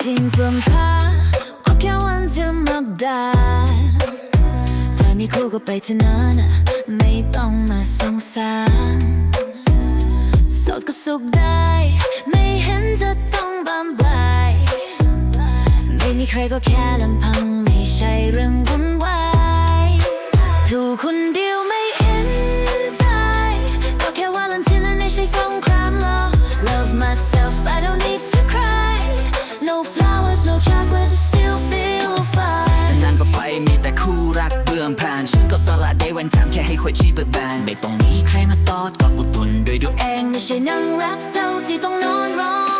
14กุมภาก็แค่วันธรรมดาถ้ามีคู่ก็ไปเท่านั้นไม่ต้องมาสงสารโสด เบิกบานไม่ต้องมีใครมาตอดก็อุดตุนโดวยดูเองไม่ใช่นั่งแรปเศร้าที่ต้องนอนร้อง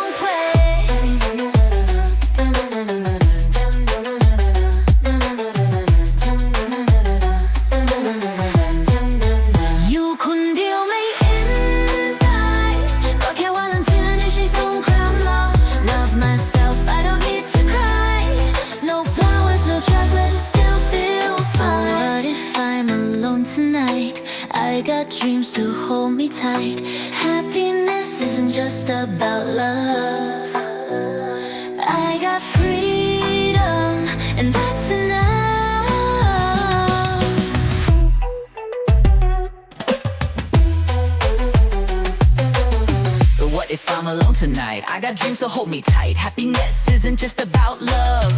tonight I got dreams to hold me tight. Happiness isn't just about love. I got freedom and that's enough. So what if I'm alone tonight? I got dreams so hold me tight. Happiness isn't just about love.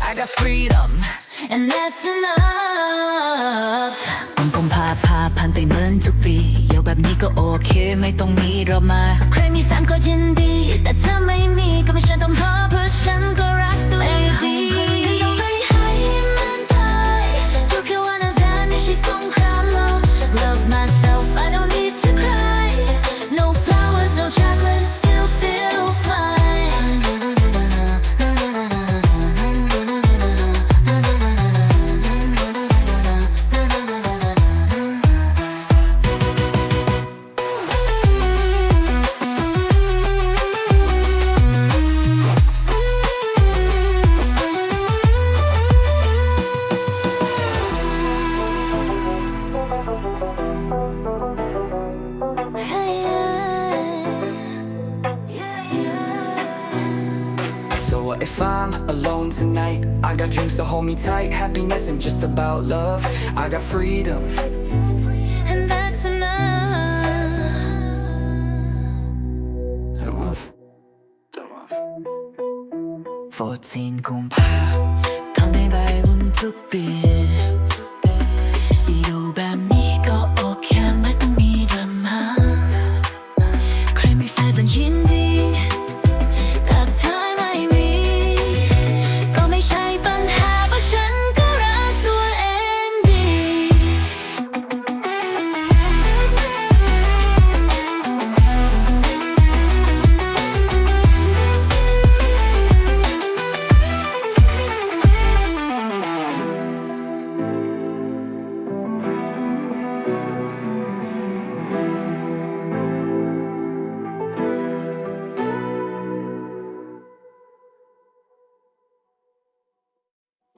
I got freedom and that's enough กุมภาพาพันไปเหมือนทุกปีอยู่แบบนี้ก็โอเค ไม่ต้องมีเรามา ใครมีสามก็ยินดี I'm alone tonight? I got dreams to hold me tight Happiness isn't just about love I got freedom and that's enough 14กุมภาทำให้ใบวุ่นทุกปี